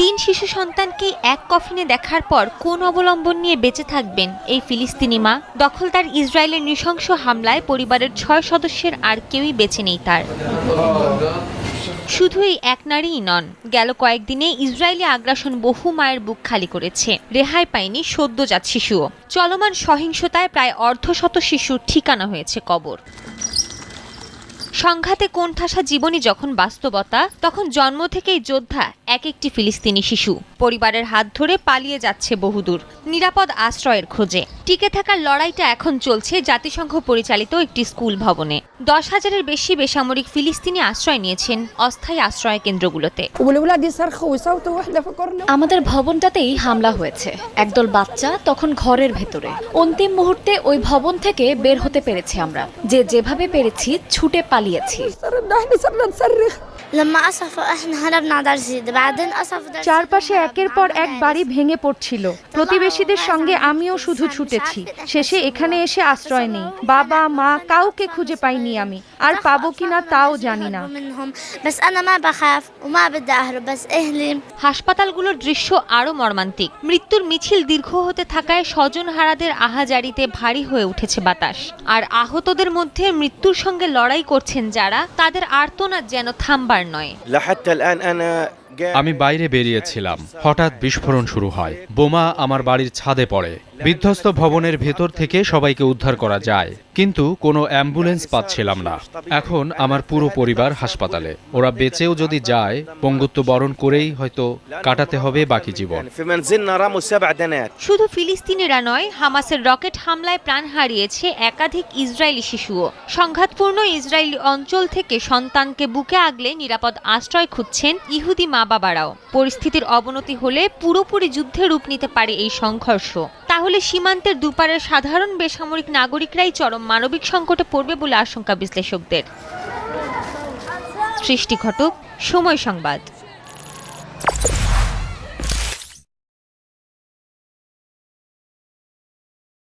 তিন শিশু সন্তানকে এক কফিনে দেখার পর কোন অবলম্বন নিয়ে বেঁচে থাকবেন এই ফিলিস্তিনি মা? দখলদার ইসরায়েলের নৃশংস হামলায় পরিবারের ছয় সদস্যের আর কেউই বেঁচে নেই তার। শুধু এই এক নারীই নন, গেল কয়েকদিনে ইসরায়েলি আগ্রাসন বহু মায়ের বুক খালি করেছে, রেহাই পায়নি সদ্যজাত শিশুও। চলমান সহিংসতায় প্রায় অর্ধশত শিশুর ঠিকানা হয়েছে কবর। সংঘাতে কোণঠাসা জীবনী যখন বাস্তবতা, তখন জন্ম থেকেই যোদ্ধা এক একটি ফিলিস্তিনি শিশু। পরিবারের হাত ধরে পালিয়ে যাচ্ছে বহুদূর। নিরাপদ আশ্রয়ের খোঁজে। টিকে থাকার লড়াইটা এখন চলছে জাতিসংঘ পরিচালিত একটি স্কুল ভবনে। দশ হাজারের বেশি বেসামরিক ফিলিস্তিনি আশ্রয় নিয়েছেন অস্থায়ী আশ্রয় কেন্দ্রগুলোতে। আমাদের ভবনটাতেই হামলা হয়েছে। একদল বাচ্চা তখন ঘরের ভেতরে। অন্তিম মুহূর্তে ওই ভবন থেকে বের হতে পেরেছি আমরা। যে যেভাবে পেরেছি ছুটে পালিয়েছি। চারপাশে একের পর এক বাড়ি ভেঙে পড়ছিল। প্রতিবেশীদের সঙ্গে আমিও শুধু ছুটেছি। শেষে এখানে এসে আশ্রয় নেই। বাবা মা কাউকে খুঁজে পাইনি আমি। আর পাবো কিনা তাও জানি না। হাসপাতালগুলোর দৃশ্য আরও মর্মান্তিক। মৃত্যুর মিছিল দীর্ঘ হতে থাকায় স্বজন হারাদের আহাজারিতে ভারী হয়ে উঠেছে বাতাস। আর আহতদের মধ্যে মৃত্যুর সঙ্গে লড়াই করছেন যারা তাদের আর্তনাদ যেন থামবার নয় لحتى الآن أنا আমি বাইরে বেরিয়েছিলাম। হঠাৎ বিস্ফোরণ শুরু হয়। বোমা আমার বাড়ির ছাদে পড়ে। বিধ্বস্ত ভবনের ভেতর থেকে সবাইকে উদ্ধার করা যায়। কিন্তু কোনো অ্যাম্বুলেন্স পাচ্ছিলাম না। এখন আমার পুরো পরিবার হাসপাতালে। ওরা বেঁচেও যদি যায়, পঙ্গুত্ব বরণ করেই হয়তো কাটাতে হবে বাকি জীবন। শুধু ফিলিস্তিনেরা নয়, হামাসের রকেট হামলায় প্রাণ হারিয়েছে একাধিক ইসরায়েলি শিশুও। সংঘাতপূর্ণ ইসরায়েলি অঞ্চল থেকে সন্তানকে বুকে আগলে নিরাপদ আশ্রয় খুঁজছেন ইহুদি মা বাবারাও পরিস্থিতির অবনতি হলে পুরোপুরি যুদ্ধে রূপ নিতে পারে এই সংঘর্ষ। তাহলে সীমান্তের দুপারের সাধারণ বেসামরিক নাগরিকরাই চরম মানবিক সংকটে পড়বে বলে আশঙ্কা বিশ্লেষকদের। সৃষ্টি ঘটক, সময় সংবাদ।